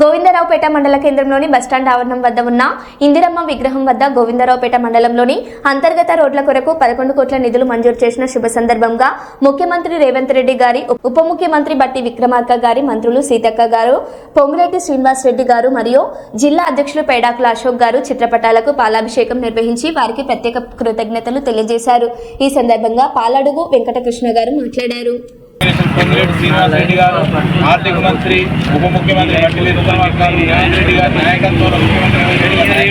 గోవిందరావుపేట మండల కేంద్రంలోని బస్టాండ్ ఆవరణం వద్ద ఉన్న ఇందిరమ్మ విగ్రహం వద్ద గోవిందరావుపేట మండలంలోని అంతర్గత రోడ్ల కొరకు పదకొండు కోట్ల నిధులు మంజూరు చేసిన శుభ సందర్భంగా ముఖ్యమంత్రి రేవంత్ రెడ్డి గారి ఉప ముఖ్యమంత్రి బట్టి విక్రమార్క గారి మంత్రులు సీతక్క గారు పొంగులేటి శ్రీనివాస్ రెడ్డి గారు మరియు జిల్లా అధ్యక్షులు పేడాకుల అశోక్ గారు చిత్రపటాలకు పాలాభిషేకం నిర్వహించి వారికి ప్రత్యేక కృతజ్ఞతలు తెలియజేశారు. ఈ సందర్భంగా పాలడుగు వెంకటకృష్ణ గారు మాట్లాడారు. పొంగిరెడ్డి శ్రీనివాస్ రెడ్డి గారు. ఆర్థిక మంత్రి ఉప ముఖ్యమంత్రి బట్టిలి విక్రమార్క గారు రేవంత్ రెడ్డి గారి నాయకత్వంలో ముఖ్యమంత్రి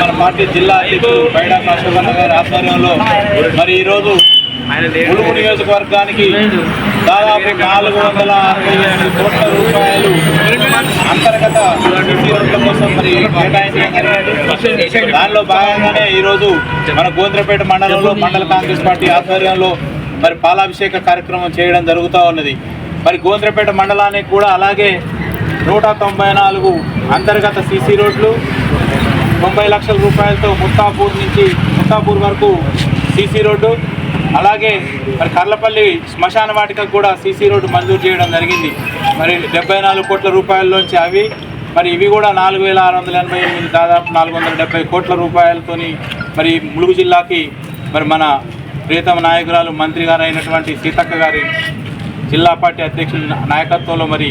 మన పార్టీ జిల్లా అధ్యక్షుడు పైడా కాశోగన్న గారి ఆధ్వర్యంలో మరి ఈరోజు ములుగు నియోజకవర్గానికి దాదాపు నాలుగు వందల అరవై ఎనిమిది కోట్ల రూపాయలు అంతర్గత రోడ్ల కోసం మరి కేటాయించడం దానిలో భాగంగానే ఈరోజు మన గోంద్రపేట మండలంలో మండల కాంగ్రెస్ పార్టీ ఆధ్వర్యంలో మరి పాలాభిషేక కార్యక్రమం చేయడం జరుగుతూ ఉన్నది. మరి గోంద్రపేట మండలానికి కూడా అలాగే నూట తొంభై నాలుగు అంతర్గత సీసీ రోడ్లు తొంభై లక్షల రూపాయలతో ముత్తాపూర్ నుంచి ముత్తాపూర్ వరకు సీసీ రోడ్డు అలాగే మరి కర్లపల్లి శ్మశాన వాటికకు కూడా సీసీ రోడ్డు మంజూరు చేయడం జరిగింది. మరి డెబ్బై నాలుగు కోట్ల రూపాయల్లోంచి అవి మరి ఇవి కూడా నాలుగు వేల ఆరు వందల ఎనభై ఎనిమిది దాదాపు నాలుగు వందల డెబ్బై కోట్ల రూపాయలతోని మరి ములుగు జిల్లాకి మరి మన ప్రియతమ నాయకురాలు మంత్రి గారు అయినటువంటి సీతక్క గారి జిల్లా పార్టీ అధ్యక్షుల నాయకత్వంలో మరి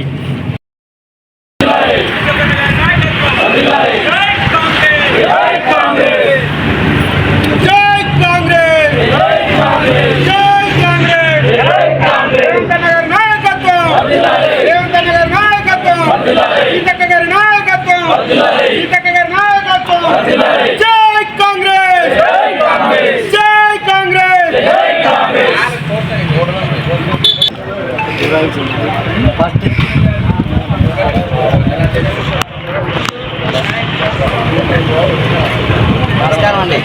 నమస్కారం అండి.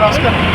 నమస్కారం.